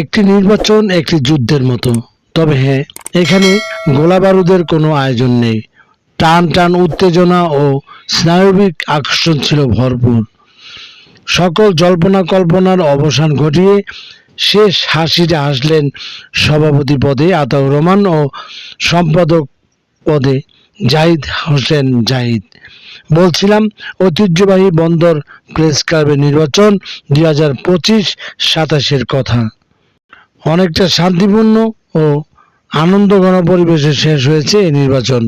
একটি নির্বাচন, একটি যুদ্ধের মতো। তবে হ্যাঁ এখানে গোলা বারুদের কোনো আয়োজন নেই। টান টান উত্তেজনা ও স্নায়বিক আকর্ষণ ছিল ভরপুর। সকল জল্পনা কল্পনার অবসান ঘটিয়ে শেষ হাসিটা হাসলেন সভাপতি পদে আতাউর রহমান ও সম্পাদক পদে জাহিদ হোসেন জাহিদ। বলছিলাম, ঐতিহ্যবাহী বন্দর প্রেস ক্লাবের নির্বাচন দুই হাজার পঁচিশ সাতাশের কথা। অনেকটা শান্তিপূর্ণ ও আনন্দঘন পরিবেশে শেষ হয়েছে এই নির্বাচন।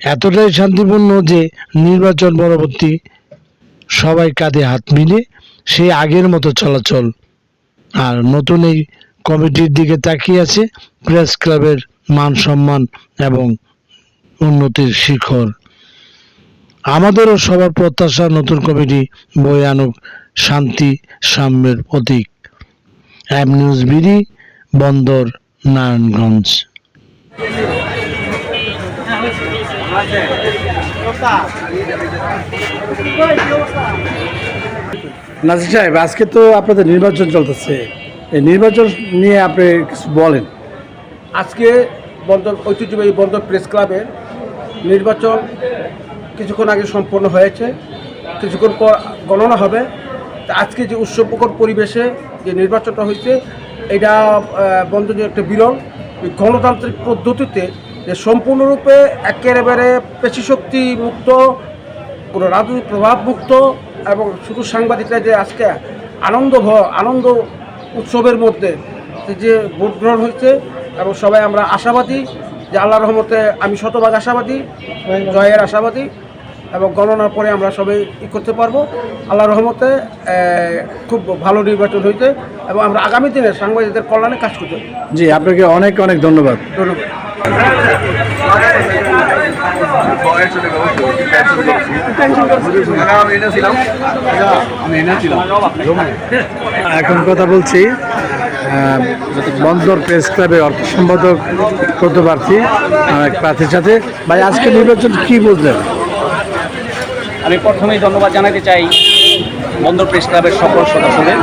এতটাই শান্তিপূর্ণ যে নির্বাচন পরবর্তী সবাই কাঁধে হাত মিলে সেই আগের মতো চলাচল। আর নতুন এই কমিটির দিকে তাকিয়ে আছে প্রেস ক্লাবের মান সম্মান এবং উন্নতির শিখর। আমাদেরও সবার প্রত্যাশা নতুন কমিটি বয়ে আনুক শান্তি সাম্যের প্রতীক। অ্যাব নিউজ বিডি বন্দর নারায়ণগঞ্জ। নাজির সাহেব আজকে তো আপনাদের নির্বাচন চলতেছে। এই নির্বাচন নিয়ে আপনি কিছু বলেন। আজকে বন্দর ঐতিহ্যবাহী বন্দর প্রেস ক্লাবের নির্বাচন কিছুক্ষণ আগে সম্পন্ন হয়েছে। কিছুক্ষণ পর গণনা হবে। তা আজকে যে উৎসবমুখর পরিবেশে যে নির্বাচনটা হয়েছে, এটা যে একটা বিরল গণতান্ত্রিক পদ্ধতিতে যে সম্পূর্ণরূপে একেবারে পেশিশক্তি মুক্ত কোনো রাজনৈতিক প্রভাব মুক্ত এবং শুধু সাংবাদিকরা যে আজকে আনন্দ আনন্দ উৎসবের মধ্যে যে ভোট গ্রহণ হয়েছে, এবং সবাই আমরা আশাবাদী যে আল্লাহ রহমতে আমি শতভাগ আশাবাদী, জয়ের আশাবাদী। এবং গণনার পরে আমরা সবাই ই করতে পারব। আল্লাহ রহমতে খুব ভালো নির্বাচন হয়েছে এবং আমরা আগামী দিনে সাংবাদিকদের কল্যাণে কাজ করতে জি আপনাকে অনেক অনেক ধন্যবাদ। এখন কথা বলছি বন্দর প্রেস ক্লাবের অর্থ সম্পাদক করতে পারছি প্রার্থীর সাথে। ভাই আজকে নির্বাচন কি বুঝলেন? আমি প্রথমেই ধন্যবাদ জানাতে চাই বন্দর প্রেস ক্লাবের সকল সদস্যদের।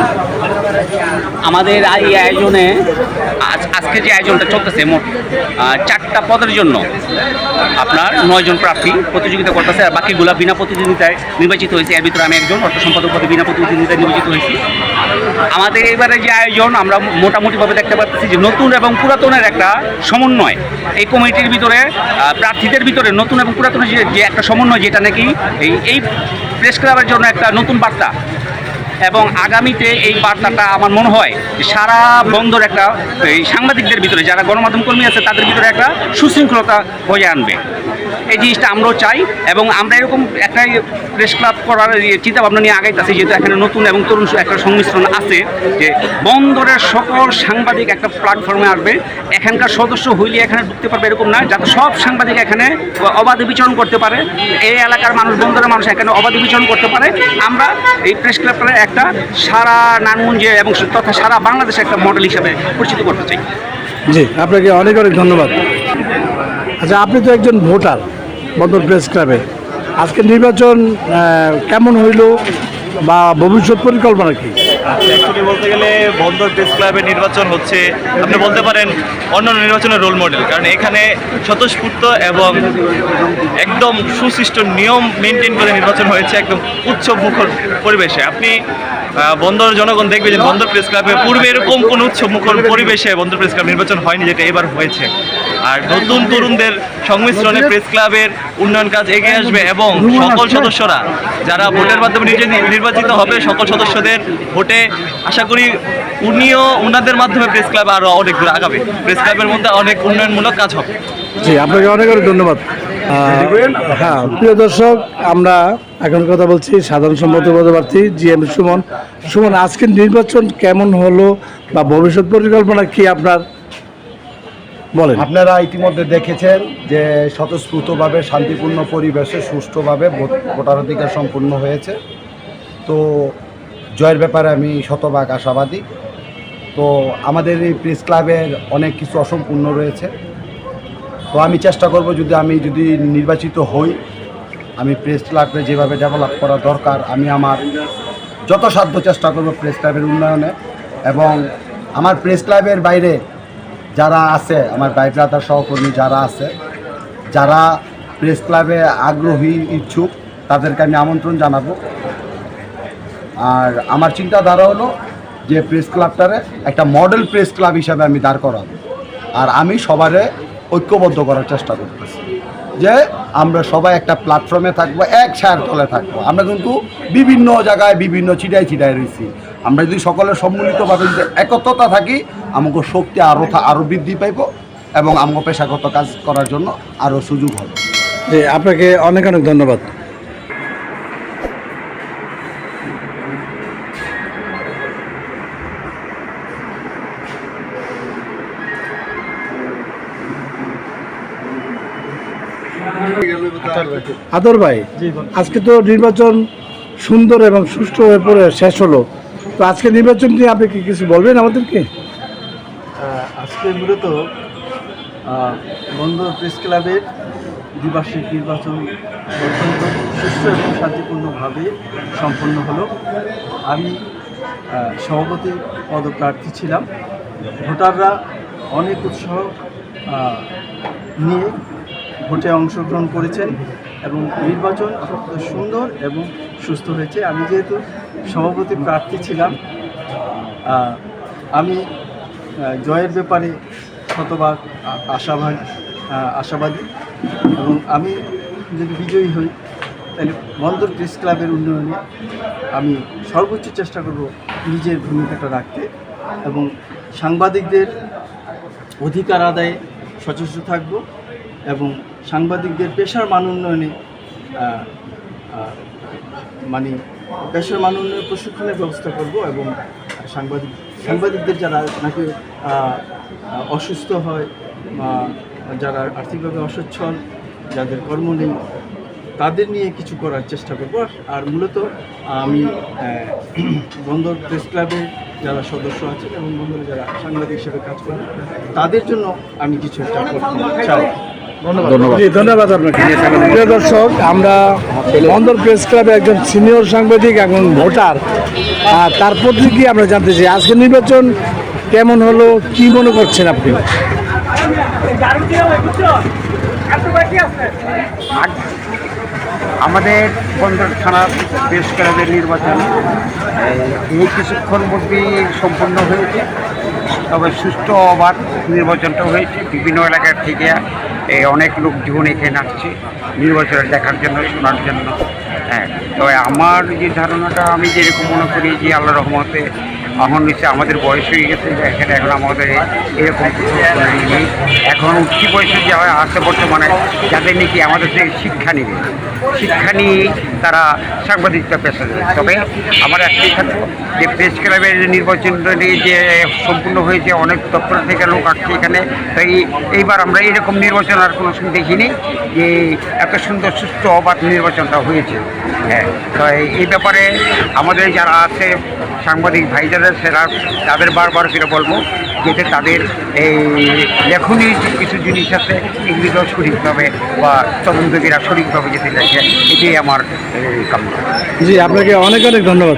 আমাদের এই আয়োজনে আজ আজকে যে আয়োজনটা চলতেছে মোট চারটা পদের জন্য আপনার নয়জন প্রার্থী প্রতিযোগিতা করতেছে আর বাকিগুলা বিনা প্রতিযোগিতায় নির্বাচিত হয়েছে। এর ভিতরে আমি একজন, অর্থ সম্পাদক পদে বিনা প্রতিযোগিতায় নির্বাচিত হয়েছি। আমাদের এবারে যে আয়োজন, আমরা মোটামুটিভাবে দেখতে পাচ্ছি যে নতুন এবং পুরাতনের একটা সমন্বয়। এই কমিটির ভিতরে প্রার্থীদের ভিতরে নতুন এবং পুরাতনের যে একটা সমন্বয়, যেটা নাকি এই এই প্রেস ক্লাবের জন্য একটা নতুন বার্তা। এবং আগামীতে এই বার্তাটা আমার মনে হয় সারা বন্দর একটা এই সাংবাদিকদের ভিতরে, যারা গণমাধ্যম কর্মী আছে, তাদের ভিতরে একটা সুশৃঙ্খলতা হয়ে আনবে। এই জিনিসটা আমরাও চাই এবং আমরা এরকম একটা প্রেস ক্লাব করার চিন্তা ভাবনা নিয়ে আগাইতেছি, যেহেতু এখানে নতুন এবং তরুণ একটা সংমিশ্রণ আছে, যে বন্দরের সকল সাংবাদিক একটা প্ল্যাটফর্মে আসবে। এখানকার সদস্য হইলে এখানে ঢুকতে পারবে এরকম না, যাতে সব সাংবাদিক এখানে অবাধে বিচরণ করতে পারে। এই এলাকার মানুষ, বন্দরের মানুষ এখানে অবাধে বিচরণ করতে পারে। আমরা এই প্রেস ক্লাবটা একটা সারা নানমুঞ্জে এবং তথা সারা বাংলাদেশে একটা মডেল হিসাবে পরিচিত করতে চাই। জি, আপনাকে অনেক অনেক ধন্যবাদ। আচ্ছা আপনি তো একজন ভোটার, বন্দর প্রেস ক্লাবে। আজকে নির্বাচন কেমন হইল? বা ভবিষ্যৎ পরিকল্পনা কি? বলতে গেলে বন্দর প্রেস ক্লাবের নির্বাচন হচ্ছে, আপনি বলতে পারেন অন্যান্য নির্বাচনের রোল মডেল কারণ এখানে স্বতঃস্ফূর্ত এবং একদম সুশিষ্ট নিয়ম মেনটেন করে নির্বাচন হয়েছে একদম উৎসব মুখর পরিবেশে। আপনি বন্দর জনগণ দেখবে যে বন্দর প্রেস ক্লাবে পূর্বে এরকম কোনো উৎসব মুখর পরিবেশে বন্দর প্রেস ক্লাব নির্বাচন হয়নি, যেটা এবার হয়েছে। আর নতুন তরুণদের সংমিশ্রণে প্রেস ক্লাবের উন্নয়ন কাজ এগিয়ে আসবে এবং সকল সদস্যরা, যারা ভোটের মাধ্যমে নিজে নির্বাচিত হবে সকল সদস্যদের ভোটে। আশা করি উনিও ওনাদের মাধ্যমে প্রেস ক্লাব আরও অনেক দূর আগাবে। প্রেস ক্লাবের মধ্যে অনেক উন্নয়নমূলক কাজ হবে। জি আপনাকে অনেক অনেক ধন্যবাদ। হ্যাঁ প্রিয় দর্শক আমরা এখন কথা বলছি সাধারণ সম্পাদক পদপ্রার্থী জি এম সুমন। সুমন আজকের নির্বাচন কেমন হলো বা ভবিষ্যৎ পরিকল্পনা কি আপনার? বলেন। আপনারা ইতিমধ্যে দেখেছেন যে স্বতঃস্ফূর্তভাবে শান্তিপূর্ণ পরিবেশে সুষ্ঠুভাবে ভোট- ভোটাধিকার সম্পূর্ণ হয়েছে। তো জয়ের ব্যাপারে আমি শতভাগ আশাবাদী। তো আমাদের এই প্রেস ক্লাবের অনেক কিছু অসম্পূর্ণ রয়েছে। তো আমি চেষ্টা করব যদি আমি যদি নির্বাচিত হই, আমি প্রেস ক্লাবকে যেভাবে ডেভেলপ করা দরকার, আমি আমার যত সাধ্য চেষ্টা করব প্রেস ক্লাবের উন্নয়নে এবং আমার প্রেস ক্লাবের বাইরে যারা আছে, আমার ভাই ব্রাদার সহকর্মী যারা আছে, যারা প্রেস ক্লাবে আগ্রহী ইচ্ছুক, তাদেরকে আমি আমন্ত্রণ জানাব। আর আমার চিন্তাধারা হলো যে প্রেস ক্লাবটারে একটা মডেল প্রেস ক্লাব হিসাবে আমি দাঁড় করাবো। আর আমি সবারে ঐক্যবদ্ধ করার চেষ্টা করতেছি যে আমরা সবাই একটা প্ল্যাটফর্মে থাকব, এক ছায়ার তলে থাকব। আমরা কিন্তু বিভিন্ন জায়গায় বিভিন্ন চিটায় চিটায় রয়েছি। আমরা যদি সকলে সম্মিলিতভাবে যদি একত্রতা থাকি, আমাকে শক্তি আরও আরও বৃদ্ধি পাইব এবং আমাকে পেশাগত কাজ করার জন্য আরও সুযোগ হবে। আপনাকে অনেক অনেক ধন্যবাদ। আদর ভাই। আজকে তো নির্বাচন সুন্দর এবং সুষ্ঠু হয়ে পড়ে শেষ হলো। তো আজকে নির্বাচন নিয়ে আপনি কি কিছু বলবেন আমাদেরকে? আজকে মূলত বন্ধ প্রেস ক্লাবের দ্বিবার্ষিক নির্বাচন অত্যন্ত সুষ্ঠু এবং শান্তিপূর্ণভাবে সম্পন্ন হলো। আমি সভাপতি পদপ্রার্থী ছিলাম। ভোটাররা অনেক উৎসাহ নিয়ে ভোটে অংশগ্রহণ করেছেন এবং নির্বাচন অত্যন্ত সুন্দর এবং সুস্থ হয়েছে। আমি যেহেতু সভাপতি প্রার্থী ছিলাম আমি জয়ের ব্যাপারে শতভাগ আশাবাদ আশাবাদী এবং আমি যদি বিজয়ী হই, তাহলে বন্দর প্রেস ক্লাবের উন্নয়নে আমি সর্বোচ্চ চেষ্টা করব নিজের ভূমিকাটা রাখতে এবং সাংবাদিকদের অধিকার আদায়ে সচেষ্ট থাকব। এবং সাংবাদিকদের পেশার মান উন্নয়নে মানে পেশার মান উন্নয়নের প্রশিক্ষণের ব্যবস্থা করব এবং সাংবাদিক, সাংবাদিকদের যারা নাকি অসুস্থ হয় বা যারা আর্থিকভাবে অসচ্ছল, যাদের কর্ম নেই, তাদের নিয়ে কিছু করার চেষ্টা করব। আর মূলত আমি বন্দর প্রেস ক্লাবে যারা সদস্য আছেন এবং বন্দরে যারা সাংবাদিক হিসেবে কাজ করেন, তাদের জন্য আমি কিছু একটা করতে চাই। জি ধন্যবাদ আপনাকে। প্রিয় দর্শক আমরা বন্দর প্রেস ক্লাবে একজন সিনিয়র সাংবাদিক এবং ভোটার আর তার প্রতিক্রিয়া আমরা জানতে চাই। আজকে নির্বাচন কেমন হলো কি মনে করছেন আপনি? আমাদের বন্দর থানার প্রেস ক্লাবের নির্বাচন এই কিছুক্ষণ মধ্যেই সম্পন্ন হয়েছে। তবে সুষ্ঠু অবাধ নির্বাচনটা হয়েছে। বিভিন্ন এলাকার থেকে এই অনেক লোকজন এখানে আসছে নির্বাচন দেখার জন্য, শোনার জন্য। হ্যাঁ তবে আমার যে ধারণাটা, আমি যেরকম মনে করি যে আল্লাহ রহমতে এখন হচ্ছে আমাদের বয়স হয়ে গেছে যে এখানে এখন আমাদের এরকম নেই। এখন উঠতি বয়সে যারা আছে বর্তমানে যাদের নাকি আমাদের থেকে শিক্ষা নেবে, শিক্ষা নিয়ে তারা সাংবাদিকতা পেশা দেবে তবে আমার একটাই থাকব যে প্রেস ক্লাবের যে নির্বাচনটা নিয়ে যে সম্পূর্ণ হয়েছে, অনেক দপ্তর থেকে লোক আসছে এখানে, তাই এইবার আমরা এরকম নির্বাচন আর কোনো সময় দেখিনি যে এত সুন্দর সুস্থ অবাধ নির্বাচনটা হয়েছে। হ্যাঁ তো এই- ব্যাপারে আমাদের যারা আছে, সাংবাদিক ভাই যারা সেরা তাদের বারবার করে বলব যাতে তাদের এই লেখনির যে কিছু জিনিস আছে এগুলিও সঠিকভাবে বা তদন্তকারীরা সঠিকভাবে যেতে চাইছে এটাই আমার কামনা জি আপনাকে অনেক অনেক ধন্যবাদ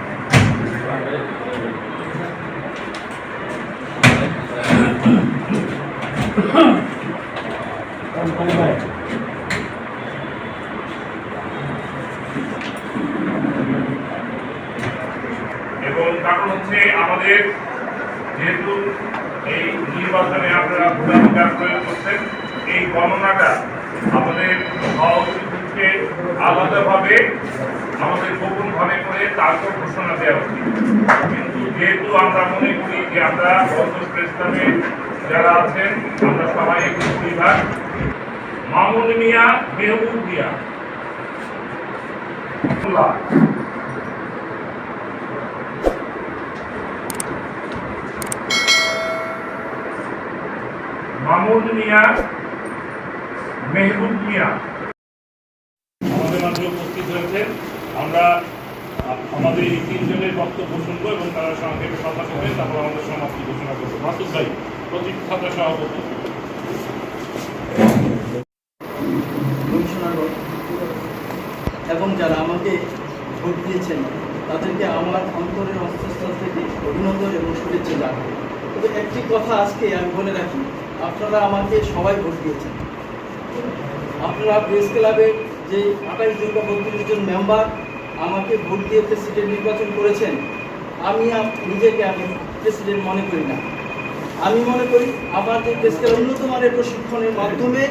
এবং কারণ হচ্ছে আমাদের যেহেতু এই নির্বাচনে আপনারা ভোটাধিকার প্রয়োগ করছেন এই গণনাটা আমাদের হওয়া উচিত হচ্ছে আলাদাভাবে আমাদের গোপনভাবে করে তারপর ঘোষণা দেওয়া উচিত কিন্তু যেহেতু আমরা মনে করি যে আমরা বন্ধ যারা আছেন, আমরা সবাই একটি পরিবার মামুন মিয়া, মেহবুব মিয়া। মামুন মিয়া, মেহবুব মিয়া আমাদের মাঝে উপস্থিত হয়েছে আমরা আ- আমাদের এই তিনজনের বক্তব্য এবং তারা সংক্ষেপে তারপর আমাদের সমাপ্তি ঘোষণা মাসুদ ভাই প্রতিষ্ঠাতা সভাপতি। এবং যারা আমাকে ভোট দিয়েছেন, তাদেরকে আমার অন্তরের অন্তঃস্থল থেকে অভিনন্দন এবং শুভেচ্ছা জানাই তবে একটি কথা আজকে আমি বলে রাখি, আপনারা আমাকে সবাই ভোট দিয়েছেন। আপনারা প্রেস ক্লাবের যে আঠাশ বা বত্রিশ জন মেম্বার আমাকে ভোট দিয়ে প্রেসিডেন্ট নির্বাচন করেছেন, আমি নিজেকে আমি প্রেসিডেন্ট মনে করি না। আমি মনে করি আমার যে দেশকের উন্নত মানের প্রশিক্ষণের মাধ্যমে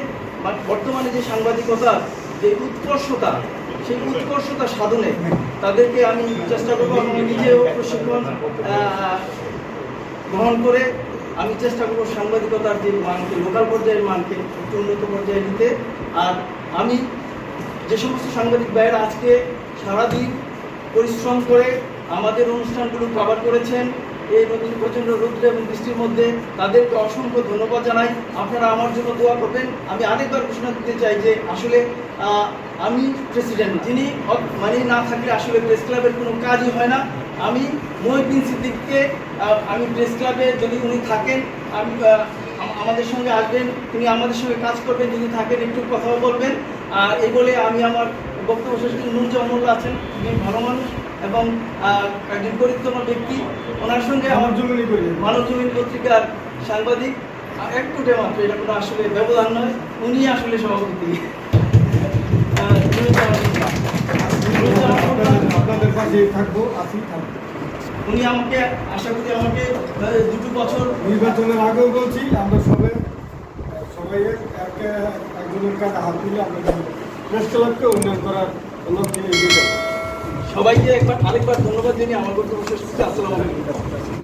বর্তমানে যে সাংবাদিকতা, যে উৎকর্ষতা, সেই উৎকর্ষতা সাধনে তাদেরকে আমি চেষ্টা করব আমি নিজেও প্রশিক্ষণ গ্রহণ করে আমি চেষ্টা করব সাংবাদিকতার যে মানকে, লোকাল পর্যায়ের মানকে উন্নত পর্যায়ে নিতে। আর আমি যে সমস্ত সাংবাদিক ভাইয়েরা আজকে সারাদিন পরিশ্রম করে আমাদের অনুষ্ঠানগুলো কভার করেছেন। এই নতুন প্রচণ্ড রৌদ্র এবং বৃষ্টির মধ্যে তাদেরকে অসংখ্য ধন্যবাদ জানাই। আপনারা আমার জন্য দোয়া করবেন। আমি আরেকবার ঘোষণা দিতে চাই যে আসলে আমি প্রেসিডেন্ট যিনি মানে না থাকলে আসলে প্রেস ক্লাবের কোনো কাজই হয় না। আমি মহিউদ্দিন সিদ্দিককে আমি প্রেস ক্লাবে যদি উনি থাকেন আমি, আমাদের সঙ্গে আসবেন, তিনি আমাদের সঙ্গে কাজ করবেন, যদি থাকেন একটু কথাও বলবেন। আর এই বলে আমি আমার বক্তব্য শেষ করি নুরজা অমূল্য আছেন তিনি ভালো মানুষ এবং একজন পরিত্তম ব্যক্তি। ওনার সঙ্গে আমার জমিনি মানব জমিন পত্রিকার সাংবাদিক আহ, একটুটে মাত্র এটা কোনো আসলে ব্যবধান নয় উনি আসলে সভাপতি। আপনাদের পাশে থাকব আছি থাকব। উনি আমাকে আশা করি আমাকে দুটো বছর নির্বাচনের আগেও বলছি আমরা সবাই সবাই একে একজনের কাছে হাত তুলে আমরা প্রেস উন্নয়ন করার সবাইকে একবার আরেকবার ধন্যবাদ জানিয়ে আমার বক্তব্য শেষ করছি। আলাইকুম।